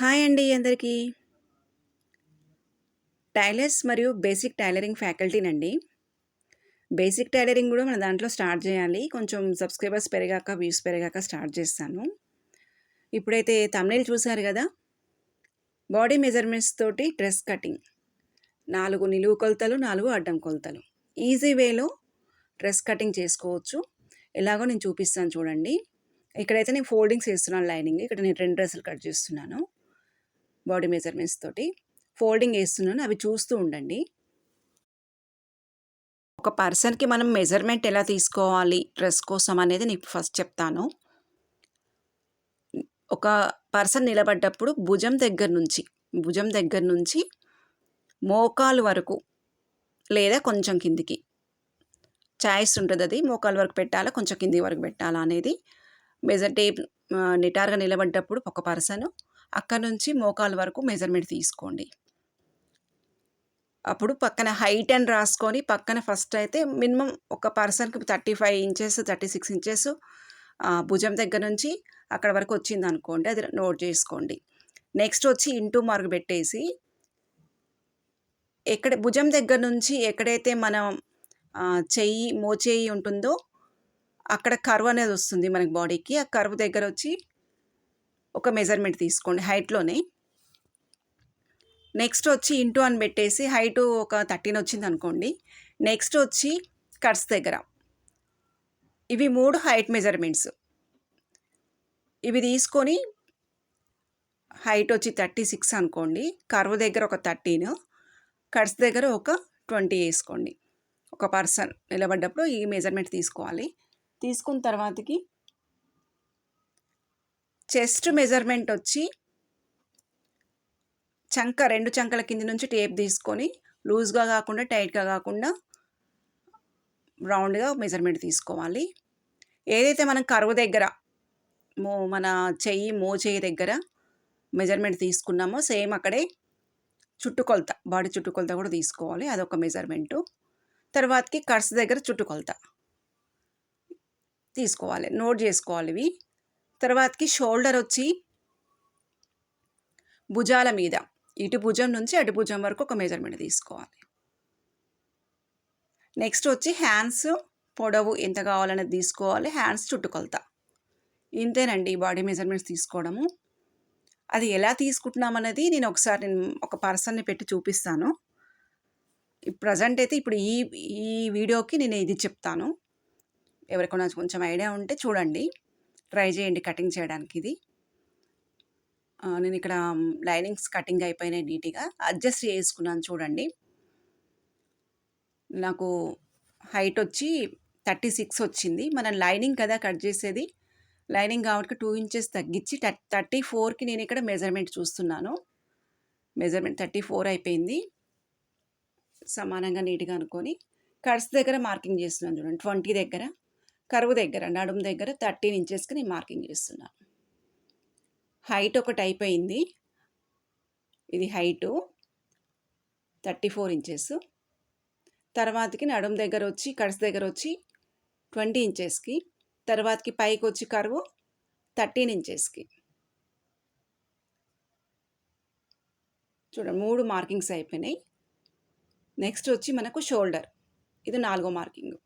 Hi అండి అందరికీ. Tailors మరియు బేసిక్ టైలరింగ్ ఫ్యాకల్టీనండి. బేసిక్ టైలరింగ్ కూడా మన దాంట్లో స్టార్ట్ చేయాలి కొంచెం సబ్స్క్రైబర్స్ పెరిగాక, వ్యూస్ పెరిగాక స్టార్ట్ చేస్తాను. ఇప్పుడైతే తమిళ చూశారు కదా బాడీ మెజర్‌మెంట్స్ తోటి డ్రెస్ కటింగ్. నాలుగు నిలువు కొలతలు, నాలుగు అడ్డం కొలతలు. ఈజీ వేలో డ్రెస్ కటింగ్ చేసుకోవచ్చు. ఎలాగో నేను చూపిస్తాను చూడండి. ఇక్కడైతే నేను ఫోల్డింగ్స్ వేస్తున్నాను లైనింగ్. ఇక్కడ నేను రెండు డ్రెస్సులు కట్ చేస్తున్నాను. బాడీ మెజర్‌మెంట్స్ తోటి. ఫోల్డింగ్ వేస్తున్నాను అవి చూస్తూ ఉండండి. ఒక పర్సన్‌కి మనం మెజర్‌మెంట్ ఎలా తీసుకోవాలి డ్రెస్ కోసం అనేది నీకు ఫస్ట్ చెప్తాను. ఒక పర్సన్ నిలబడ్డప్పుడు భుజం దగ్గర నుంచి, భుజం దగ్గర నుంచి మోకాలు వరకు లేదా కొంచెం కిందికి చాయిస్ అది మోకాలు వరకు పెట్టాలా, కొంచెం కింది వరకు పెట్టాలా అనేది మెజర్ టేప్ నిటారుగా నిలబడ్డప్పుడు ఒక పర్సను అక్కడి నుంచి మోకాలు వరకు మెజర్‌మెంట్ తీసుకోండి. అప్పుడు పక్కన హైట్ అని రాసుకొని పక్కన ఫస్ట్ అయితే మినిమం ఒక పర్సన్‌కి 35 ఇంచెస్, 36 ఇంచెస్ భుజం దగ్గర నుంచి అక్కడ వరకు వచ్చింది అనుకోండి అది నోట్ చేసుకోండి. నెక్స్ట్ వచ్చి ఇంటూ మార్క్ పెట్టేసి ఎక్కడ భుజం దగ్గర నుంచి ఎక్కడైతే మనం చెయ్యి, మోచేయి ఉంటుందో అక్కడ కర్వ్ అనేది వస్తుంది మనకి బాడీకి. ఆ కర్వ్ దగ్గర వచ్చి ఒక మెజర్‌మెంట్ తీసుకోండి హైట్‌లోనే. నెక్స్ట్ వచ్చి ఇంటూ అని పెట్టేసి హైటు ఒక థర్టీన్ వచ్చింది అనుకోండి నెక్స్ట్ వచ్చి కట్స్ దగ్గర. ఇవి మూడు హైట్ మెజర్‌మెంట్స్. ఇవి తీసుకొని హైట్ వచ్చి 36 అనుకోండి. కర్వ్ దగ్గర ఒక 13 కట్స్ దగ్గర ఒక ట్వంటీ వేసుకోండి ఒక పర్సన్ నిలబడ్డప్పుడు ఈ మెజర్‌మెంట్ తీసుకోవాలి. తీసుకున్న తర్వాతకి చెస్ట్ మెజర్‌మెంట్ వచ్చి చంక రెండు చంకల కింద నుంచి టేప్ తీసుకొని లూజ్‌గా కాకుండా, టైట్‌గా కాకుండా రౌండ్‌గా మెజర్‌మెంట్ తీసుకోవాలి. ఏదైతే మనం కరువు దగ్గర మో మన చెయ్యి, మోచేయి దగ్గర మెజర్‌మెంట్ తీసుకున్నామో సేమ్ అక్కడే చుట్టుకొలత, బాడీ చుట్టుకొలత కూడా తీసుకోవాలి. అదొక మెజర్‌మెంటు. తర్వాతకి కర్స్ దగ్గర చుట్టుకొలత. తీసుకోవాలి. నోట్ చేసుకోవాలి ఇవి. తర్వాతకి షోల్డర్ వచ్చి భుజాల మీద ఇటు భుజం నుంచి అటు భుజం వరకు ఒక మెజర్‌మెంట్ తీసుకోవాలి. నెక్స్ట్ వచ్చి హ్యాండ్స్ పొడవు ఎంత కావాలనేది తీసుకోవాలి. హ్యాండ్స్ చుట్టుకొలత. ఇంతేనండి బాడీ మెజర్‌మెంట్స్ తీసుకోవడము. అది ఎలా తీసుకుంటున్నామనేది నేను ఒకసారి నేను ఒక పర్సన్‌ని పెట్టి చూపిస్తాను. ప్రజెంట్ అయితే ఇప్పుడు ఈ ఈ వీడియోకి నేను ఇది చెప్తాను. ఎవరికైనా కొంచెం ఐడియా ఉంటే చూడండి. ట్రై చేయండి కటింగ్ చేయడానికి ఇది. నేను ఇక్కడ లైనింగ్స్ కటింగ్ అయిపోయినాయి నీట్‌గా. అడ్జస్ట్ చేసుకున్నాను చూడండి. నాకు హైట్ వచ్చి 36 వచ్చింది. మనం లైనింగ్ కదా కట్ చేసేది. లైనింగ్ కాబట్టి టూ ఇంచెస్ తగ్గించి థర్టీ ఫోర్కి నేను ఇక్కడ మెజర్‌మెంట్ చూస్తున్నాను. మెజర్‌మెంట్ 34 అయిపోయింది. సమానంగా నీట్‌గా అనుకొని కట్స్ దగ్గర మార్కింగ్ చేస్తున్నాను చూడండి. 20 దగ్గర, కరువు దగ్గర, నడుము దగ్గర 13 ఇంచెస్‌కి నేను మార్కింగ్ చేస్తున్నాను. హైట్ ఒకటి అయిపోయింది. ఇది హైటు. 34 ఇంచెస్. తర్వాతకి నడుము దగ్గర వచ్చి, కట్స్ దగ్గర వచ్చి 20 ఇంచెస్‌కి, తర్వాతకి పైకి వచ్చి కరువు థర్టీన్ ఇంచెస్‌కి. చూడండి మూడు మార్కింగ్స్ అయిపోయినాయి. నెక్స్ట్ వచ్చి మనకు షోల్డర్. ఇది నాలుగో మార్కింగ్.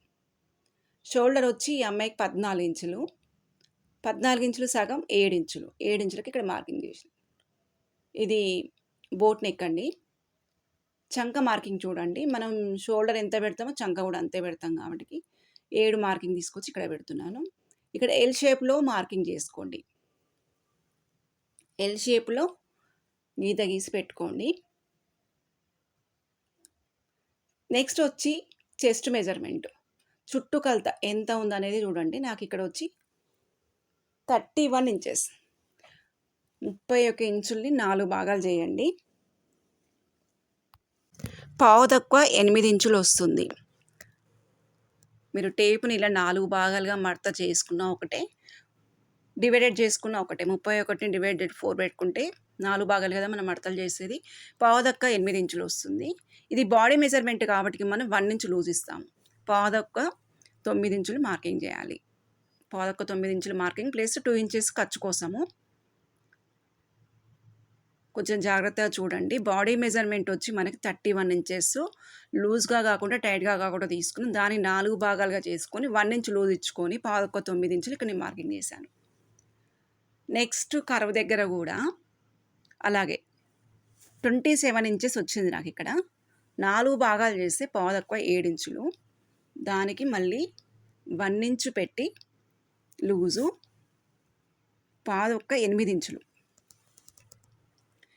షోల్డర్ వచ్చి ఈ అమ్మాయికి 14 ఇంచులు. 14 ఇంచులు సగం ఏడు ఇంచులు. ఏడు ఇంచులకి ఇక్కడ మార్కింగ్ చేసిన. ఇది బోట్ నెక్ అండి. చంక మార్కింగ్ చూడండి. మనం షోల్డర్ ఎంత పెడతామో చంక కూడా అంతే పెడతాం కాబట్టి ఏడు మార్కింగ్ తీసుకొచ్చి ఇక్కడ పెడుతున్నాను. ఇక్కడ ఎల్ షేప్‌లో మార్కింగ్ చేసుకోండి. ఎల్ షేప్‌లో గీత గీసి పెట్టుకోండి. నెక్స్ట్ వచ్చి చెస్ట్ మెజర్‌మెంట్. చుట్టుకొలత ఎంత ఉందనేది చూడండి. నాకు ఇక్కడ వచ్చి 31 ఇంచెస్. 31 ఇంచుల్ని నాలుగు భాగాలు చేయండి. పావు తక్కువ ఎనిమిది ఇంచులు వస్తుంది. మీరు టేపుని ఇలా నాలుగు భాగాలుగా మడత చేసుకున్న ఒకటే. డివైడెడ్ చేసుకున్న ఒకటే. 31ని డివైడెడ్ ఫోర్ పెట్టుకుంటే నాలుగు భాగాలు కదా మనం మడతలు చేసేది. పావు దక్క ఎనిమిది ఇంచులు వస్తుంది. ఇది బాడీ మెజర్‌మెంట్ కాబట్టి మనం వన్ ఇంచు లూజ్ ఇస్తాము. పాదొక్క తొమ్మిది ఇంచులు మార్కింగ్ చేయాలి. పాదొక్క తొమ్మిది ఇంచులు మార్కింగ్ ప్లస్ టూ ఇంచెస్ ఖర్చు కోసము. కొంచెం జాగ్రత్తగా చూడండి. బాడీ మెజర్మెంట్ వచ్చి మనకి థర్టీ వన్ ఇంచెస్. లూజ్గా కాకుండా టైట్గా కాకుండా తీసుకుని దాన్ని నాలుగు భాగాలుగా చేసుకొని వన్ ఇంచ్ లూజ్ ఇచ్చుకొని పాదొక్క తొమ్మిది ఇంచులు ఇక్కడ నేను మార్కింగ్ చేశాను. నెక్స్ట్ కరువు దగ్గర కూడా అలాగే ట్వంటీ సెవెన్ ఇంచెస్ వచ్చింది నాకు ఇక్కడ. నాలుగు భాగాలు చేస్తే పాదొక్క ఇంచులు. దానికి మళ్ళీ వన్ ఇంచు పెట్టి లూజు పాదొక్క ఎనిమిది ఇంచులు.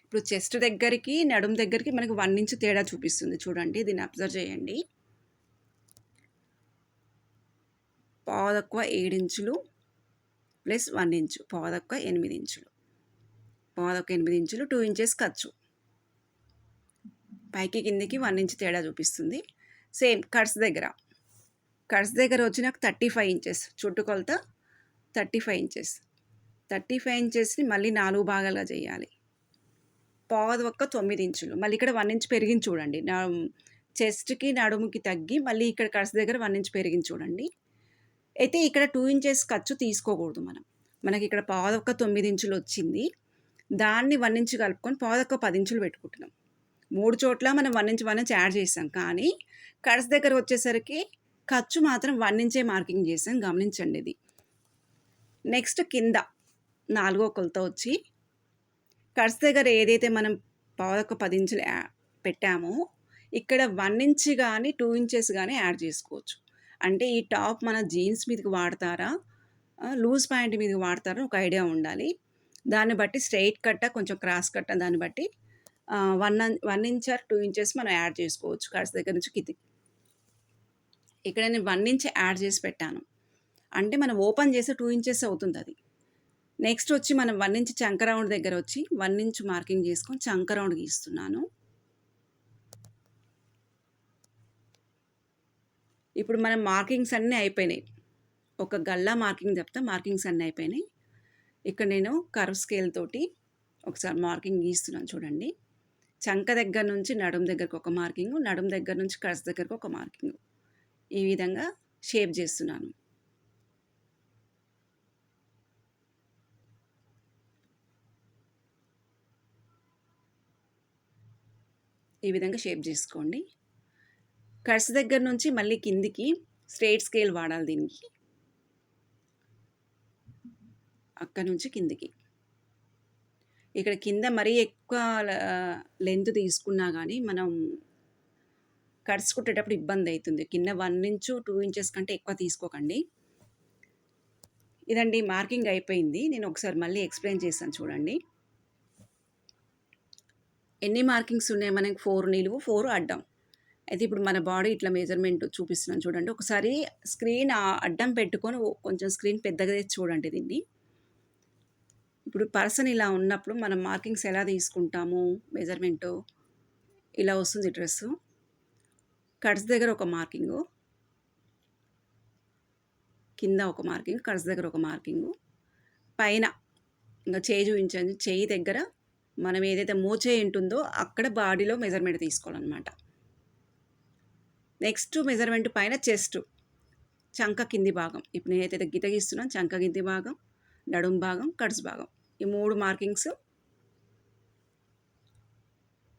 ఇప్పుడు చెస్ట్ దగ్గరికి నడుం దగ్గరికి మనకి వన్ ఇంచు తేడా చూపిస్తుంది. చూడండి దీన్ని అబ్జర్వ్ చేయండి. పాదక్కువ ఏడించులు ప్లస్ వన్ ఇంచు పాదక్కువ ఎనిమిది ఇంచులు. పాదొక్క ఎనిమిది ఇంచులు టూ ఇంచెస్ ఖర్చు. పైకి కిందికి వన్ ఇంచు తేడా చూపిస్తుంది. సేమ్ కట్స్ దగ్గర. కట్స్ దగ్గర వచ్చి నాకు థర్టీ ఫైవ్ ఇంచెస్ చుట్టుకొలత thirty five inches. Thirty five ఇంచెస్ని మళ్ళీ నాలుగు భాగాలుగా చేయాలి. పావు ఒక్క తొమ్మిది ఇంచులు. మళ్ళీ ఇక్కడ వన్ ఇంచ్ పెరిగింది చూడండి. నా చెస్ట్కి నడుముకి తగ్గి మళ్ళీ ఇక్కడ కట్స్ దగ్గర వన్ ఇంచ్ పెరిగింది చూడండి. అయితే ఇక్కడ టూ ఇంచెస్ ఖర్చు తీసుకోకూడదు మనం. మనకి ఇక్కడ పాదొక్క తొమ్మిది ఇంచులు వచ్చింది. దాన్ని వన్ ఇంచు కలుపుకొని పాదొక్క పది ఇంచులు పెట్టుకుంటున్నాం. మూడు చోట్ల మనం one inch one inch add చేసాం. కానీ కట్స్ దగ్గర వచ్చేసరికి ఖర్చు మాత్రం వన్ ఇంచే మార్కింగ్ చేసాం గమనించండి ఇది. నెక్స్ట్ కింద నాలుగో కొలత వచ్చి కట్స్ దగ్గర ఏదైతే మనం పాదొక్క పది ఇంచులు పెట్టామో ఇక్కడ వన్ ఇంచ్ కానీ టూ ఇంచెస్ కానీ యాడ్ చేసుకోవచ్చు. అంటే ఈ టాప్ మన జీన్స్ మీదకి వాడతారా లూజ్ ప్యాంట్ మీదకి వాడతారా ఒక ఐడియా ఉండాలి. దాన్ని బట్టి స్ట్రైట్ కట్ట కొంచెం క్రాస్ కట్ట దాన్ని బట్టి one one inch or two inches మనం యాడ్ చేసుకోవచ్చు కట్స్ దగ్గర నుంచి కిందికి ఇక్కడ నేను వన్ ఇంచ్ యాడ్ చేసి పెట్టాను. అంటే మనం ఓపెన్ చేస్తే టూ ఇంచెస్ అవుతుంది అది. నెక్స్ట్ వచ్చి మనం వన్ ఇంచ్ చంక రౌండ్ దగ్గర వచ్చి వన్ ఇంచ్ మార్కింగ్ చేసుకొని చంక రౌండ్ గీస్తున్నాను. ఇప్పుడు మనం మార్కింగ్స్ అన్నీ అయిపోయినాయి. ఒక గల్లా మార్కింగ్ చెప్తా మార్కింగ్స్ అన్నీ అయిపోయినాయి. ఇక్కడ నేను కర్వ్ స్కేల్ తోటి ఒకసారి మార్కింగ్ గీస్తున్నాను చూడండి. చంక దగ్గర నుంచి నడుం దగ్గరకు ఒక మార్కింగ్ నడుం దగ్గర నుంచి కర్స్ దగ్గరకు ఒక మార్కింగ్. ఈ విధంగా షేప్ చేస్తున్నాను. ఈ విధంగా షేప్ చేసుకోండి. కట్స్ దగ్గర నుంచి మళ్ళీ కిందికి స్ట్రేట్ స్కేల్ వాడాలి దీనికి. అక్కడ నుంచి కిందికి. ఇక్కడ కింద మరీ ఎక్కువ లెంత్ తీసుకున్నా కానీ మనం కట్స్ ఇబ్బంది అవుతుంది కింద వన్ ఇంచు టూ ఇంచెస్ కంటే ఎక్కువ తీసుకోకండి. ఇదండి మార్కింగ్ అయిపోయింది. నేను ఒకసారి మళ్ళీ ఎక్స్ప్లెయిన్ చేస్తాను చూడండి. ఎన్ని మార్కింగ్స్ ఉన్నాయి? మనకి ఫోర్ నిలువు ఫోర్ అడ్డం. అయితే ఇప్పుడు మన బాడీ ఇట్లా మెజర్మెంట్ చూపిస్తున్నాను చూడండి. ఒకసారి స్క్రీన్ అడ్డం పెట్టుకొని కొంచెం స్క్రీన్ పెద్దగా చూడండి దీన్ని ఇప్పుడు పర్సన్ ఇలా ఉన్నప్పుడు మనం మార్కింగ్స్ ఎలా తీసుకుంటాము? మెజర్మెంటు ఇలా వస్తుంది డ్రెస్సు. కట్స్ దగ్గర ఒక మార్కింగు. కింద ఒక మార్కింగ్ కట్స్ దగ్గర ఒక మార్కింగు. పైన ఇంకా చేయి చూపించండి. చేయి దగ్గర మనం ఏదైతే మోచే ఉంటుందో అక్కడ బాడీలో మెజర్మెంట్ తీసుకోవాలన్నమాట. నెక్స్ట్ మెజర్మెంట్ పైన చెస్ట్ చంక కింది భాగం. ఇప్పుడు నేనైతే గీత గీస్తున్నాను. చంక కింది భాగం నడుం భాగం కట్స్ భాగం. ఈ మూడు మార్కింగ్స్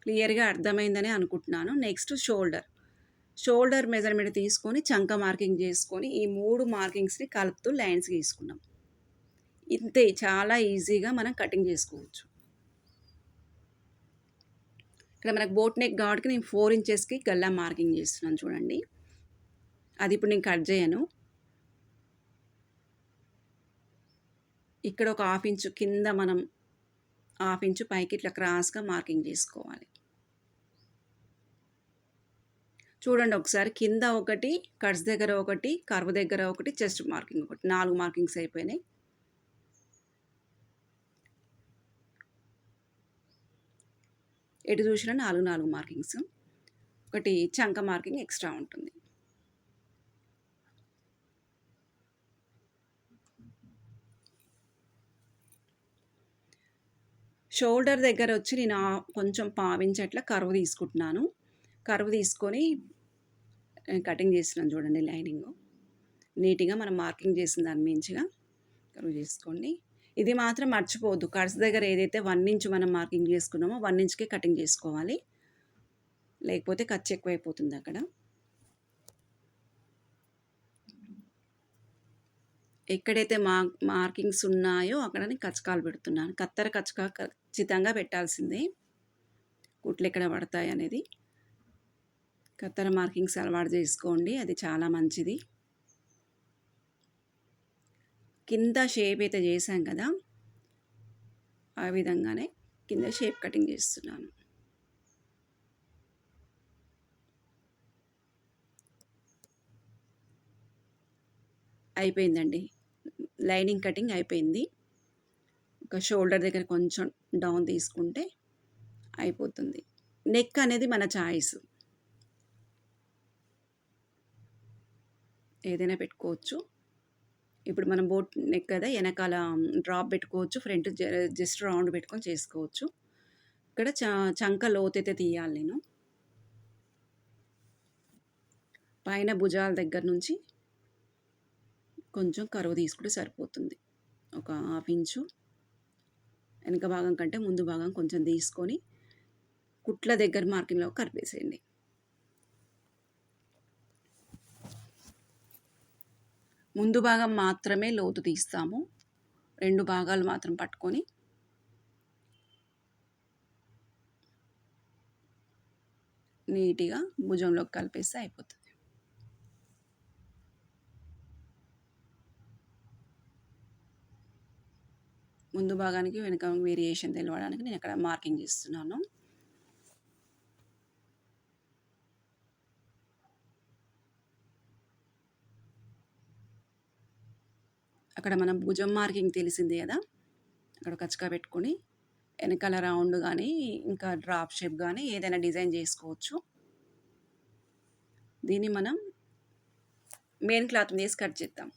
క్లియర్గా అర్థమైందని అనుకుంటున్నాను. Next shoulder. షోల్డర్ మెజర్మెంట్ తీసుకొని చంక మార్కింగ్ చేసుకొని ఈ మూడు మార్కింగ్స్ని కలుపుతూ లైన్స్ గీసుకున్నాం. ఇంతే చాలా ఈజీగా మనం కటింగ్ చేసుకోవచ్చు. ఇక్కడ మనకు బోట్ నెక్ గాడ్కి నేను ఫోర్ ఇంచెస్కి గల్లా మార్కింగ్ చేస్తున్నాను చూడండి. అది ఇప్పుడు నేను కట్ చేయను. ఇక్కడ ఒక హాఫ్ ఇంచు కింద మనం హాఫ్ ఇంచు పైకి ఇట్లా క్రాస్గా మార్కింగ్ చేసుకోవాలి. చూడండి ఒకసారి. కింద ఒకటి కట్స్ దగ్గర ఒకటి కర్వ్ దగ్గర ఒకటి చెస్ట్ మార్కింగ్ ఒకటి. నాలుగు మార్కింగ్స్ అయిపోయినాయి. ఎటు చూసినా నాలుగు నాలుగు మార్కింగ్స్. ఒకటి చంక మార్కింగ్ ఎక్స్ట్రా ఉంటుంది. షోల్డర్ దగ్గర వచ్చి నేను కొంచెం పావించట్ల కరువు తీసుకుంటున్నాను. కరువు తీసుకొని కటింగ్ చేస్తున్నాను చూడండి లైనింగ్. నీట్గా మనం మార్కింగ్ చేసిన దాని మించిగా కరువు చేసుకోండి. ఇది మాత్రం మర్చిపోవద్దు. కట్స్ దగ్గర ఏదైతే వన్ ఇంచ్ మనం మార్కింగ్ చేసుకున్నామో వన్ ఇంచ్కే కటింగ్ చేసుకోవాలి. లేకపోతే ఖర్చు ఎక్కువైపోతుంది అక్కడ. ఎక్కడైతే మా మార్కింగ్స్ ఉన్నాయో అక్కడ నేను కచ్చకాలు పెడుతున్నాను. కత్తెర కచ్చక ఖచ్చితంగా పెట్టాల్సిందే. కుట్లు ఎక్కడ పడతాయి అనేది. కత్తెర మార్కింగ్స్ అలవాటు చేసుకోండి. అది చాలా మంచిది. కింద షేప్ అయితే చేశాం కదా. ఆ విధంగానే కింద షేప్ కటింగ్ చేస్తున్నాను. అయిపోయిందండి. లైనింగ్ కటింగ్ అయిపోయింది. ఒక షోల్డర్ దగ్గర కొంచెం డౌన్ తీసుకుంటే అయిపోతుంది. నెక్ అనేది మన చాయిస్. ఏదైనా పెట్టుకోవచ్చు. ఇప్పుడు మనం బోట్ నెక్ కదా వెనకాల డ్రాప్ పెట్టుకోవచ్చు ఫ్రంట్ జస్ట్ రౌండ్ పెట్టుకొని చేసుకోవచ్చు. ఇక్కడ చ చంక లోతైతే తీయాలి నేను. పైన భుజాల దగ్గర నుంచి కొంచెం కరువు తీసుకుంటే సరిపోతుంది. ఒక హాఫ్ ఇంచు. వెనక భాగం కంటే ముందు భాగం కొంచెం తీసుకొని కుట్ల దగ్గర మార్కింగ్లో కరిపేసేయండి ముందు భాగం మాత్రమే లోతు తీస్తాము. రెండు భాగాలు మాత్రం పట్టుకొని. నీట్గా భుజంలోకి కలిపేస్తే అయిపోతుంది. ముందు భాగానికి వెనక వేరియేషన్ తెలవడానికి నేను అక్కడ మార్కింగ్ చేస్తున్నాను. అక్కడ మనం భుజం మార్కింగ్ తెలిసింది కదా? అక్కడ కచ్చకా పెట్టుకొని వెనకాల రౌండ్ కానీ ఇంకా డ్రాప్ షేప్ కానీ ఏదైనా డిజైన్ చేసుకోవచ్చు. దీన్ని మనం మెయిన్ క్లాత్ వేసి కట్ చేద్దాం.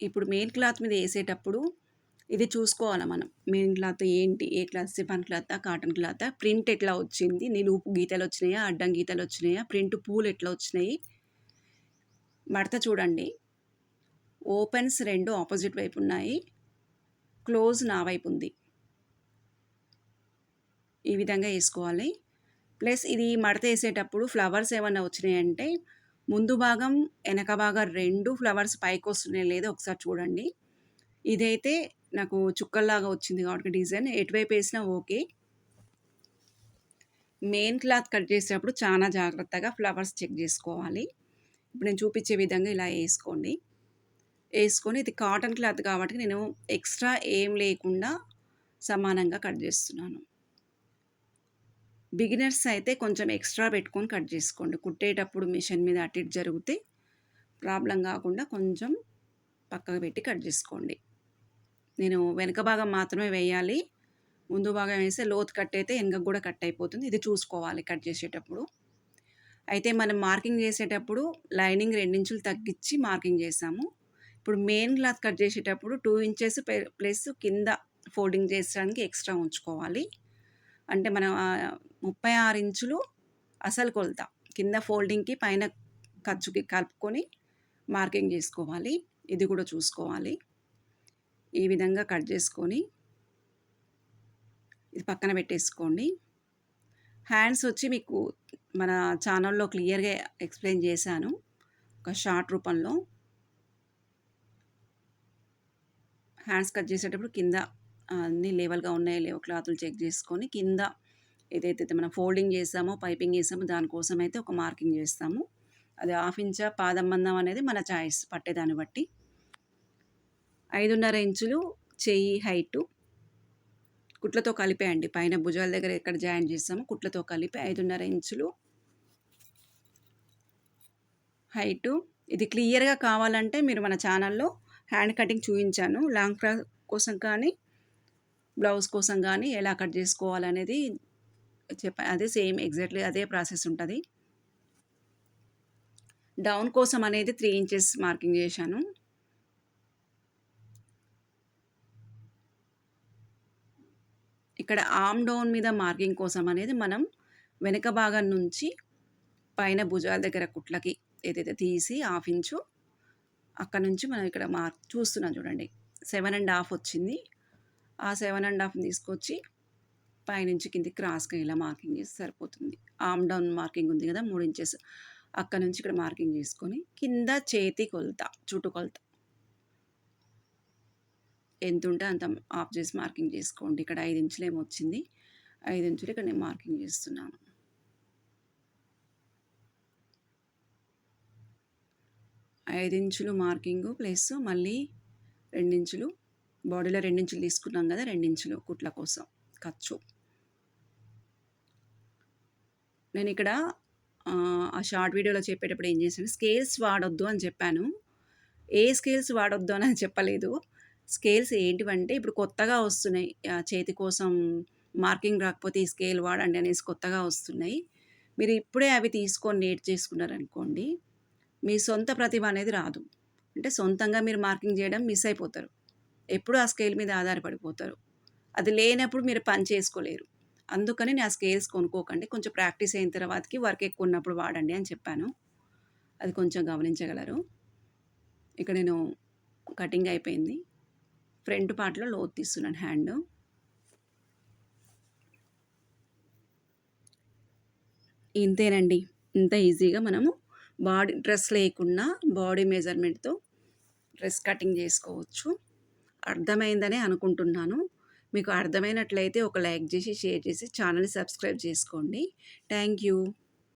ఇప్పుడు మెయిన్ క్లాత్ మీద వేసేటప్పుడు ఇది చూసుకోవాలి మనం? మెయిన్ క్లాత్ ఏంటి? ఏ cloth? Chiffon cloth cotton cloth print ఎట్లా వచ్చింది? నిలుపు గీతలు వచ్చినాయా? అడ్డం గీతలు వచ్చినాయా? ప్రింట్ పూలు ఎట్లా వచ్చినాయి? మడత చూడండి. ఓపెన్స్ రెండు ఆపోజిట్ వైపు ఉన్నాయి. క్లోజ్ నా వైపు ఉంది. ఈ విధంగా వేసుకోవాలి. ప్లస్ ఇది మడత వేసేటప్పుడు ఫ్లవర్స్ ఏమైనా వచ్చినాయంటే ముందు భాగం వెనక భాగం రెండు ఫ్లవర్స్ పైకి వస్తున్నాయి లేదో ఒకసారి చూడండి. ఇదైతే నాకు చుక్కల్లాగా వచ్చింది కాబట్టి డిజైన్. ఎటువైపు వేసినా ఓకే. మెయిన్ క్లాత్ కట్ చేసేటప్పుడు చాలా జాగ్రత్తగా ఫ్లవర్స్ చెక్ చేసుకోవాలి. ఇప్పుడు నేను చూపించే విధంగా ఇలా వేసుకోండి. వేసుకొని ఇది కాటన్ క్లాత్ కాబట్టి నేను ఎక్స్ట్రా ఏం లేకుండా సమానంగా కట్ చేస్తున్నాను. బిగినర్స్ అయితే కొంచెం ఎక్స్ట్రా పెట్టుకొని కట్ చేసుకోండి. కుట్టేటప్పుడు మిషన్ మీద అటు ఇటు జరిగితే ప్రాబ్లం కాకుండా కొంచెం పక్కకు పెట్టి కట్ చేసుకోండి. నేను వెనక భాగం మాత్రమే వేయాలి. ముందు భాగం వేస్తే లోతు కట్ అయితే వెనక కూడా కట్ అయిపోతుంది. ఇది చూసుకోవాలి కట్ చేసేటప్పుడు. అయితే మనం మార్కింగ్ చేసేటప్పుడు లైనింగ్ రెండించులు తగ్గించి మార్కింగ్ చేసాము. ఇప్పుడు మెయిన్ క్లాత్ కట్ చేసేటప్పుడు టూ ఇంచెస్ ప్లస్ కింద ఫోల్డింగ్ చేసడానికి ఎక్స్ట్రా ఉంచుకోవాలి. అంటే మనం ముప్పై ఆరు ఇంచులు అసలు కొలత కింద ఫోల్డింగ్కి పైన ఖర్చుకి కలుపుకొని మార్కింగ్ చేసుకోవాలి. ఇది కూడా చూసుకోవాలి. ఈ విధంగా కట్ చేసుకొని ఇది పక్కన పెట్టేసుకోండి. హ్యాండ్స్ వచ్చి మీకు మన ఛానల్లో క్లియర్గా ఎక్స్ప్లెయిన్ చేశాను. ఒక షార్ట్ రూపంలో. హ్యాండ్స్ కట్ చేసేటప్పుడు కింద అన్నీ లేవల్గా ఉన్నాయో. లేవో క్లాతులు చెక్ చేసుకొని కింద ఏదైతే మనం ఫోల్డింగ్ చేస్తామో పైపింగ్ చేస్తామో దానికోసం అయితే ఒక మార్కింగ్ చేస్తాము. అది హాఫ్ ఇంచా పాదం అనేది మన చాయిస్ పట్టేదాన్ని బట్టి. ఐదున్నర ఇంచులు చెయ్యి హైటు. కుట్లతో కలిపేయండి. పైన భుజాల దగ్గర ఎక్కడ జాయిన్ చేస్తామో కుట్లతో కలిపి ఐదున్నర ఇంచులు హైటు. ఇది క్లియర్గా కావాలంటే మీరు మన ఛానల్లో హ్యాండ్ కటింగ్ చూపించాను లాంగ్ ఫ్రాక్ కోసం కానీ బ్లౌజ్ కోసం కానీ ఎలా కట్ చేసుకోవాలనేది చెప్ప అదే సేమ్ ఎగ్జాక్ట్లీ అదే ప్రాసెస్ ఉంటుంది. డౌన్ కోసం అనేది త్రీ ఇంచెస్ మార్కింగ్ చేశాను. ఇక్కడ ఆమ్ డౌన్ మీద మార్కింగ్ కోసం అనేది మనం వెనక భాగం నుంచి పైన భుజాల దగ్గర కుట్లకి ఏదైతే తీసి హాఫ్ ఇంచు అక్కడ నుంచి మనం ఇక్కడ మార్క్ చూస్తున్నాం చూడండి. సెవెన్ అండ్ హాఫ్ వచ్చింది. ఆ సెవెన్ అండ్ హాఫ్ తీసుకొచ్చి పైనుంచి కింది క్రాస్గా ఇలా మార్కింగ్ చేసి సరిపోతుంది. ఆమ్ డౌన్ మార్కింగ్ ఉంది కదా మూడు ఇంచెస్. అక్కడ నుంచి ఇక్కడ మార్కింగ్ చేసుకొని కింద చేతి కొలత చుట్టు కొలత. ఎంత ఉంటే అంత ఆఫ్ చేసి మార్కింగ్ చేసుకోండి. ఇక్కడ ఐదు ఇంచులు ఏమో వచ్చింది. ఐదు ఇంచులు ఇక్కడ నేను మార్కింగ్ చేస్తున్నాను. ఇంచులు మార్కింగ్ ప్లస్ మళ్ళీ రెండించులు బాడీలో రెండించులు తీసుకున్నాం కదా రెండించులు కుట్ల కోసం ఖర్చు. నేను ఇక్కడ ఆ షార్ట్ వీడియోలో చెప్పేటప్పుడు ఏం చేశాను స్కేల్స్ వాడొద్దు అని చెప్పాను. ఏ స్కేల్స్ వాడొద్దు అని చెప్పలేదు. స్కేల్స్ ఏంటివంటే ఇప్పుడు కొత్తగా వస్తున్నాయి. చేతి కోసం మార్కింగ్ రాకపోతే ఈ స్కేల్ వాడండి అనేసి కొత్తగా వస్తున్నాయి. మీరు ఇప్పుడే అవి తీసుకొని నేట్ చేసుకున్నారనుకోండి మీ సొంత ప్రతిభ అనేది రాదు. అంటే సొంతంగా మీరు మార్కింగ్ చేయడం మిస్ అయిపోతారు. ఎప్పుడు ఆ స్కేల్ మీద ఆధారపడిపోతారు. అది లేనప్పుడు మీరు పని చేసుకోలేరు. అందుకని నేను ఆ స్కేల్స్ కొనుక్కోకండి. కొంచెం ప్రాక్టీస్ అయిన తర్వాతకి వర్క్ ఎక్కువ ఉన్నప్పుడు వాడండి అని చెప్పాను. అది కొంచెం గమనించగలరు. ఇక్కడ నేను కటింగ్ అయిపోయింది. ఫ్రంట్ పార్ట్లో లోతు తీస్తున్నాను హ్యాండ్. ఇంతేనండి. ఇంత ఈజీగా మనము బాడీ డ్రెస్ లేకుండా బాడీ మెజర్మెంట్తో డ్రెస్ కటింగ్ చేసుకోవచ్చు. అర్థమైందనే అనుకుంటున్నాను. మీకు అర్థమైనట్లయితే ఒక లైక్ చేసి షేర్ చేసి ఛానల్ని సబ్స్క్రైబ్ చేసుకోండి. Thank you.